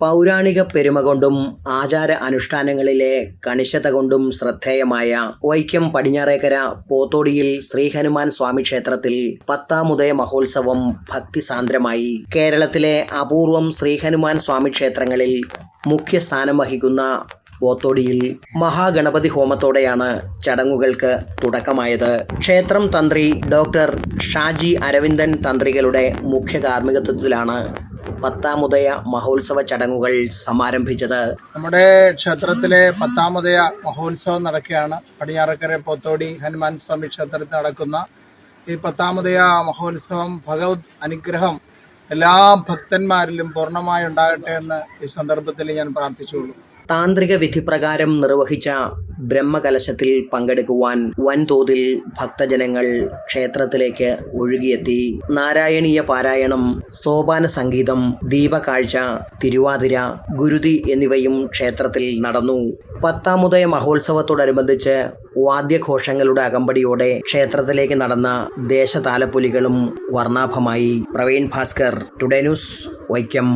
പൗരാണിക പെരുമ കൊണ്ടും ആചാര അനുഷ്ഠാനങ്ങളിലെ കണിശത കൊണ്ടും ശ്രദ്ധേയമായ വൈക്കം പടിഞ്ഞാറേക്കര പോത്തോടിയിൽ ശ്രീഹനുമാൻ സ്വാമി ക്ഷേത്രത്തിൽ പത്താമുദയ മഹോത്സവം ഭക്തിസാന്ദ്രമായി. കേരളത്തിലെ അപൂർവം ശ്രീഹനുമാൻ സ്വാമി ക്ഷേത്രങ്ങളിൽ മുഖ്യ സ്ഥാനം വഹിക്കുന്ന പോത്തോടിയിൽ മഹാഗണപതി ഹോമത്തോടെയാണ് ചടങ്ങുകൾക്ക് തുടക്കമായത്. ക്ഷേത്രം തന്ത്രി ഡോക്ടർ ഷാജി അരവിന്ദൻ തന്ത്രികളുടെ മുഖ്യ കാർമ്മികത്വത്തിലാണ് പത്താമുദയ മഹോത്സവ ചടങ്ങുകൾ സമാരംഭിച്ചത്. നമ്മുടെ ക്ഷേത്രത്തിലെ പത്താമുദയ മഹോത്സവം നടക്കുകയാണ്. പടിഞ്ഞാറക്കര പോത്തോടി ഹനുമാൻ സ്വാമി ക്ഷേത്രത്തിൽ നടക്കുന്ന ഈ പത്താമുദയ മഹോത്സവം ഭഗവത് അനുഗ്രഹം എല്ലാ ഭക്തന്മാരിലും പൂർണമായി ഉണ്ടാകട്ടെ എന്ന് ഈ സന്ദർഭത്തിൽ ഞാൻ പ്രാർത്ഥിച്ചുകൊള്ളു താന്ത്രിക വിധി പ്രകാരം നിർവഹിച്ച ബ്രഹ്മകലശത്തിൽ പങ്കെടുക്കുവാൻ വൻതോതിൽ ഭക്തജനങ്ങൾ ക്ഷേത്രത്തിലേക്ക് ഒഴുകിയെത്തി. നാരായണീയ പാരായണം സോപാന സംഗീതം ദീപകാഴ്ച തിരുവാതിര ഗുരുതി എന്നിവയും ക്ഷേത്രത്തിൽ നടന്നു. പത്താമുദയ മഹോത്സവത്തോടനുബന്ധിച്ച് വാദ്യഘോഷങ്ങളുടെ അകമ്പടിയോടെ ക്ഷേത്രത്തിലേക്ക് നടന്ന ദേശതാലപ്പൊലികളും വർണാഭമായി. Praveen Bhaskar today news Vaikom.